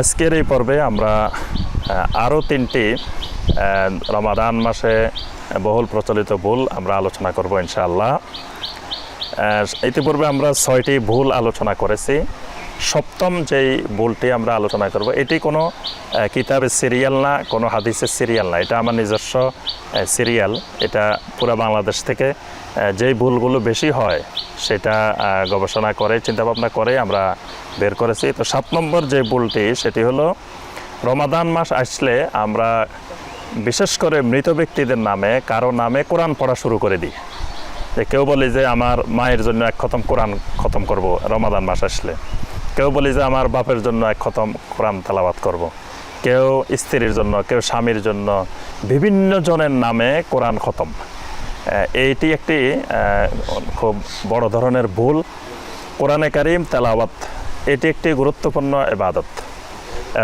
আজকের এই পর্বে আমরা আরও তিনটি রমাদান মাসে বহুল প্রচলিত ভুল আমরা আলোচনা করব ইনশাআল্লাহ। ইতিপূর্বে আমরা ছয়টি ভুল আলোচনা করেছি। সপ্তম যেই ভুলটি আমরা আলোচনা করব, এটি কোনো কিতাবের সিরিয়াল না, কোনো হাদিসের সিরিয়াল না, এটা আমার নিজস্ব সিরিয়াল। এটা পুরো বাংলাদেশ থেকে যেই ভুলগুলো বেশি হয়, সেটা গবেষণা করে, চিন্তাভাবনা করে আমরা বের করেছি। তো সাত নম্বর যে ভুলটি, সেটি হলো রমাদান মাস আসলে আমরা বিশেষ করে মৃত ব্যক্তিদের নামে কারও নামে কোরআন পড়া শুরু করে দিই। যে কেউ বলি যে আমার মায়ের জন্য এক খতম কোরআন খতম করব রমাদান মাস আসলে। কেউ বলি যে আমার বাপের জন্য এক খতম কোরআন তালাবাত করব। কেউ স্ত্রীর জন্য, কেউ স্বামীর জন্য বিভিন্ন জনের নামে কোরআন খতম। এইটি একটি খুব বড় ধরনের ভুল। কোরআনে কারিম তেলাওয়াত এটি একটি গুরুত্বপূর্ণ এবাদত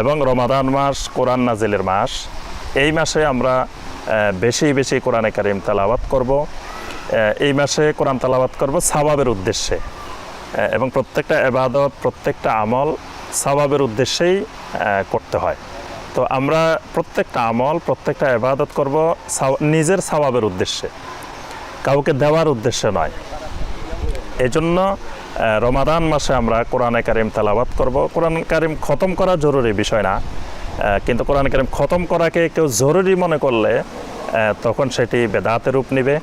এবং রমাদান মাস কোরআন নাজিলের মাস, এই মাসে আমরা বেশি বেশি কোরআনে কারিম তেলাওয়াত করব। এই মাসে কোরআন তেলাওয়াত করব সাবাবের উদ্দেশ্যে। এবং প্রত্যেকটা এবাদত প্রত্যেকটা আমল সাবাবের উদ্দেশ্যেই করতে হয়। তো আমরা প্রত্যেকটা আমল, প্রত্যেকটা এবাদত করব নিজের সাবাবের উদ্দেশ্যে। কাউকে দেওয়ার উদ্দেশ্যে নয়। এজন্য রমাদান মাসে আমরা কোরআনে কারিম তেলাওয়াত করব। কোরআন কারিম খতম করা জরুরি বিষয় না। কিন্তু কোরআন কারিম খতম করাকে কেউ জরুরি মনে করলে তখন সেটি বেদাতে রূপ নেবে।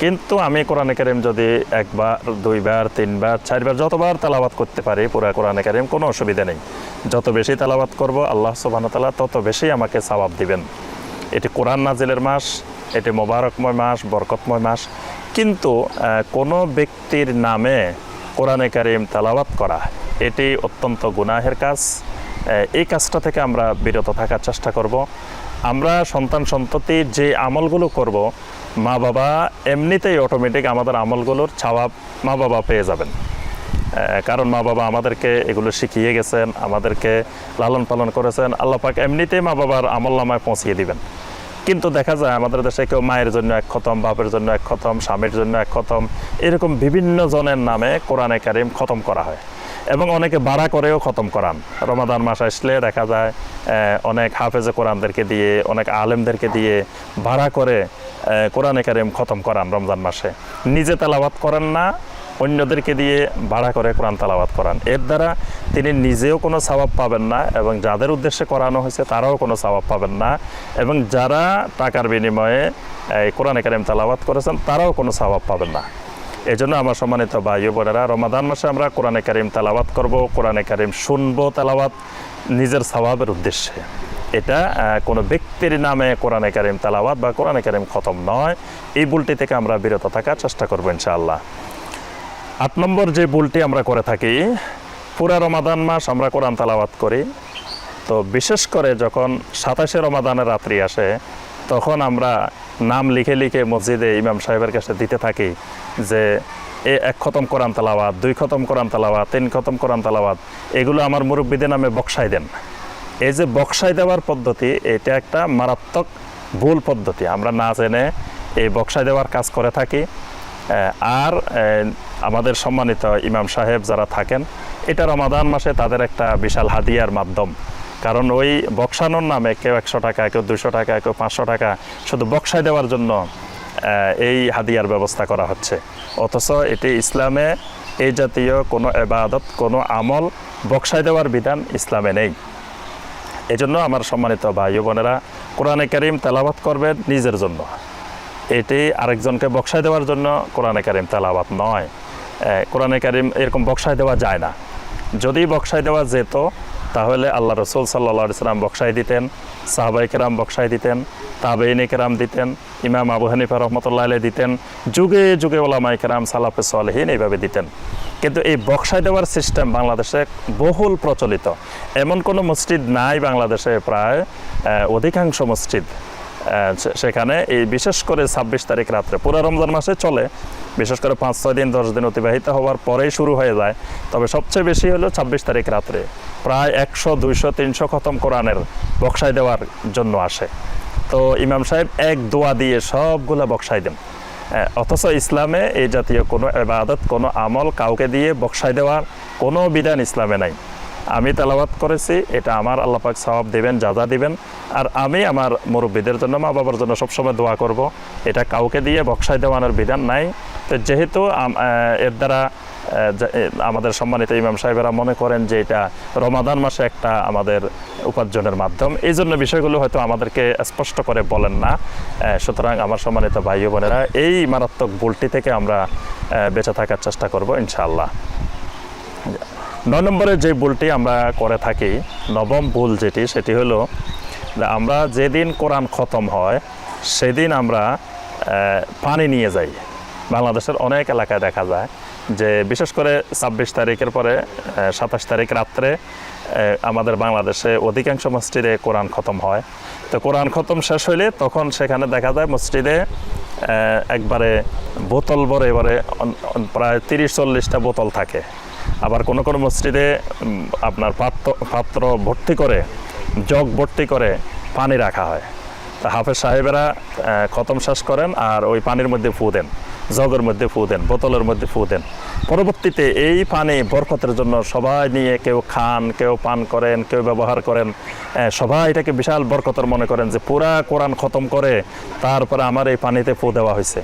কিন্তু আমি কোরআনে কারিম যদি একবার, দুইবার, তিনবার, চারবার, যতবার তেলাওয়াত করতে পারি, পুরো কোরআনে কারিম কোনো অসুবিধা নেই। যত বেশি তেলাওয়াত করব, আল্লাহ সুবাহ তালা তত বেশি আমাকে সওয়াব দিবেন। এটি কোরআন নাজিলের মাস, এটি মোবারকময় মাস, বরকতময় মাস। কিন্তু কোনো ব্যক্তির নামে কোরআনে কারিম তালাবাত করা। এটি অত্যন্ত গুনাহের কাজ। এই কাজটা থেকে আমরা বিরত থাকার চেষ্টা করব। আমরা সন্তান সন্ততির যে আমলগুলো করব, মা বাবা এমনিতেই অটোমেটিক আমাদের আমলগুলোর ছাওয়াব মা বাবা পেয়ে যাবেন। কারণ মা বাবা আমাদেরকে এগুলো শিখিয়ে গেছেন, আমাদেরকে লালন পালন করেছেন। আল্লাহ পাক এমনিতেই মা বাবার আমল নামায় পৌঁছিয়ে দিবেন। কিন্তু দেখা যায় আমাদের দেশে কেউ মায়ের জন্য এক খতম, বাপের জন্য এক খতম, স্বামীর জন্য এক খতম, এরকম বিভিন্ন জনের নামে কোরআনে কারিম খতম করা হয়। এবং অনেকে বাড়া করেও খতম করান। রমাদান মাস আসলে দেখা যায় অনেক হাফেজে কোরআনদেরকে দিয়ে, অনেক আলেমদেরকে দিয়ে ভাড়া করে কোরআনে কারিম খতম করান রমজান মাসে। নিজে তেলাওয়াত করেন না, অন্যদেরকে দিয়ে ভাড়া করে কোরআন তালাবাত করান। এর দ্বারা তিনি নিজেও কোনো সওয়াব পাবেন না এবং যাদের উদ্দেশ্যে করানো হয়েছে তারাও কোনো সওয়াব পাবেন না এবং যারা টাকার বিনিময়ে, এই কোরআনে কারিম তালাবাত করেছেন তারাও কোনো সওয়াব পাবেন না। এই জন্য আমার সম্মানিত ভাই বোনেরা, রমাদান মাসে আমরা কোরআনে কারিম তালাবাত করব, কোরআনে কারিম শুনব তালাবাত নিজের সওয়াবের উদ্দেশ্যে। এটা কোনো ব্যক্তির নামে কোরআনে কারিম তালাবাত বা কোরআনে কারিম খতম নয়। এই বুলটি থেকে আমরা বিরত থাকার চেষ্টা করব ইনশাআল্লাহ। আট নম্বর যে ভুলটি আমরা করে থাকি পুরা রমাদান মাস আমরা কোরআন তালাবাত করি। তো বিশেষ করে যখন সাতাশে রমাদানের রাত্রি আসে, তখন আমরা নাম লিখে লিখে মসজিদে ইমাম সাহেবের কাছে দিতে থাকি যে, এ এক খতম কোরআন তালাবাত দুই খতম কোরআন তালাবাত তিন খতম কোরআন তালাবাত এগুলো আমার মুরব্বীদের নামে বক্সাই দেন। এই যে বক্সাই দেওয়ার পদ্ধতি, এটা একটা মারাত্মক ভুল পদ্ধতি। আমরা না জেনে এই বক্সাই দেওয়ার কাজ করে থাকি। আর আমাদের সম্মানিত ইমাম সাহেব যারা থাকেন, এটা রমাদান মাসে তাদের একটা বিশাল হাদিয়ার মাধ্যম। কারণ ওই বক্সানোর নামে কেউ একশো টাকা, কেউ দুশো টাকা, কেউ পাঁচশো টাকা শুধু বক্সায় দেওয়ার জন্য এই হাদিয়ার ব্যবস্থা করা হচ্ছে। অথচ এটি ইসলামে এই জাতীয় কোনো এবাদত, কোনো আমল বক্সায় দেওয়ার বিধান ইসলামে নেই। এই জন্য আমার সম্মানিত ভাই বোনেরা, কোরআনে কারিম তেলাবাত করবেন নিজের জন্য। এটি আরেকজনকে বক্সায় দেওয়ার জন্য কোরআনে কারিম তেলাবাত নয়। কোরআনে কারিম এরকম বক্সায় দেওয়া যায় না। যদি বক্সায় দেওয়া যেত, তাহলে আল্লাহ রসুল সাল্লা সাল্লাম বক্সায় দিতেন সাহাবাই কেরাম বক্সায় দিতেন, তাবেইনে কেরাম দিতেন, ইমাম আবু হানিফা রহমতুল্লাহ আলাই দিতেন, যুগে যুগে ওলামাই কেরাম, সালাফে সালহীন এইভাবে দিতেন। কিন্তু এই বক্সায় দেওয়ার সিস্টেম বাংলাদেশে বহুল প্রচলিত। এমন কোনো মসজিদ নাই বাংলাদেশে প্রায় অধিকাংশ মসজিদ। সেখানে এই বিশেষ করে ছাব্বিশ তারিখ রাত্রে, পুরো রমজান মাসে চলে। বিশেষ করে পাঁচ, ছয় দিন, দশ দিন অতিবাহিত হওয়ার পরেই শুরু হয়ে যায়। তবে সবচেয়ে বেশি হলো ছাব্বিশ তারিখ রাত্রে। প্রায় একশো, দুইশো, তিনশো খতম কোরআনের বক্সায় দেওয়ার জন্য আসে। তো ইমাম সাহেব এক দোয়া দিয়ে সবগুলা বক্সায় দেন। অথচ ইসলামে এই জাতীয় কোনো এবাদত, কোনো আমল কাউকে দিয়ে বক্সায় দেওয়ার কোনো বিধান ইসলামে নাই। আমি তেলাওয়াত করেছি, এটা আমার আল্লাহ পাক সওয়াব দিবেন যা যা দিবেন। আর আমি আমার মুরব্বীদের জন্য মা বাবার জন্য সবসময় দোয়া করব। এটা কাউকে দিয়ে বক্সাই দেওয়ানোর বিধান নাই। তো যেহেতু এর দ্বারা আমাদের সম্মানিত ইমাম সাহেবেরা মনে করেন যে এটা রমাদান মাসে একটা আমাদের উপার্জনের মাধ্যম, এই জন্য বিষয়গুলো হয়তো আমাদেরকে স্পষ্ট করে বলেন না। সুতরাং আমার সম্মানিত ভাই বোনেরা, এই মারাত্মক ভুলটি থেকে আমরা বেঁচে থাকার চেষ্টা করব, ইনশাআল্লাহ। নয় নম্বরে যে ভুলটি আমরা করে থাকি, নবম ভুল যেটি, সেটি হলো আমরা যেদিন কোরআন খতম হয়, সেদিন আমরা পানি নিয়ে যাই। বাংলাদেশের অনেক এলাকায় দেখা যায় যে বিশেষ করে ছাব্বিশ তারিখের পরে সাতাশ তারিখ রাত্রে আমাদের বাংলাদেশে অধিকাংশ মসজিদে কোরআন খতম হয়। তো কোরআন খতম শেষ হইলে তখন সেখানে দেখা যায় মসজিদে একবারে বোতল ভরে, এবারে প্রায় তিরিশ, চল্লিশটা বোতল থাকে। আবার কোনো কোনো মসজিদে আপনার পাত্র পাত্র ভর্তি করে, জগ ভর্তি করে পানি রাখা হয়। তা হাফেজ সাহেবেরা খতম শেষ করেন আর ওই পানির মধ্যে ফু দেন। জগের মধ্যে ফু দেন, বোতলের মধ্যে ফু দেন। পরবর্তীতে এই পানি বরকতের জন্য সবাই নিয়ে কেউ খান, কেউ পান করেন, কেউ ব্যবহার করেন সবাই এটাকে বিশাল বরকতের মনে করেন যে পুরা কোরআন খতম করে তারপরে আমার এই পানিতে ফু দেওয়া হয়েছে।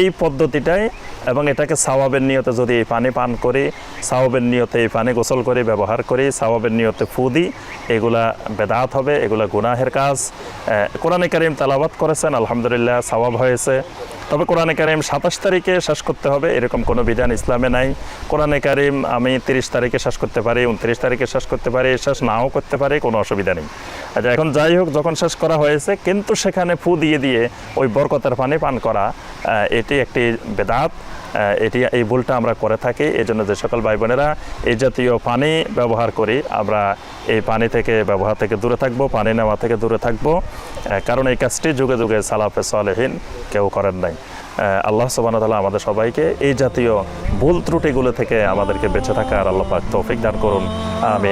এই পদ্ধতিটাই এবং এটাকে সাওয়াবের নিয়তে যদি এই পানি পান করি, সাওয়াবের নিয়তে এই পানি গোসল করি, ব্যবহার করি, সাওয়াবের নিয়তে ফু দিই, এগুলা বেদাত হবে, এগুলা গুনাহের কাজ। কোরআনে কারিম তালাবাত করেছেন, আলহামদুলিল্লাহ, সাওয়াব হয়েছে। তবে কোরআনে কারিম সাতাশ তারিখে শেষ করতে হবে, এরকম কোনো বিধান ইসলামে নাই। কোরআনে কারিম আমি তিরিশ তারিখে শেষ করতে পারি, উনত্রিশ তারিখে শেষ করতে পারি, শেষ নাও করতে পারি, কোনো অসুবিধা নেই। আচ্ছা এখন যাই হোক, যখন শেষ করা হয়েছে, কিন্তু সেখানে ফু দিয়ে দিয়ে ওই বরকতের পানি পান করা এটি একটি বেদাত এটি এই ভুলটা আমরা করে থাকি। এই জন্য যে সকল ভাই বোনেরা এই জাতীয় পানি ব্যবহার করি। আমরা এই পানি থেকে ব্যবহার থেকে দূরে থাকব, পানি নেওয়া থেকে দূরে থাকব। কারণ এই কাজটি যুগে যুগে সালাফে সালেহীন কেউ করেন নাই। আল্লাহ সবান তালা আমাদের সবাইকে এই জাতীয় ভুল ত্রুটিগুলো থেকে আমাদেরকে বেঁচে থাকার আল্লাহ পাক তৌফিক দান করুন। আমি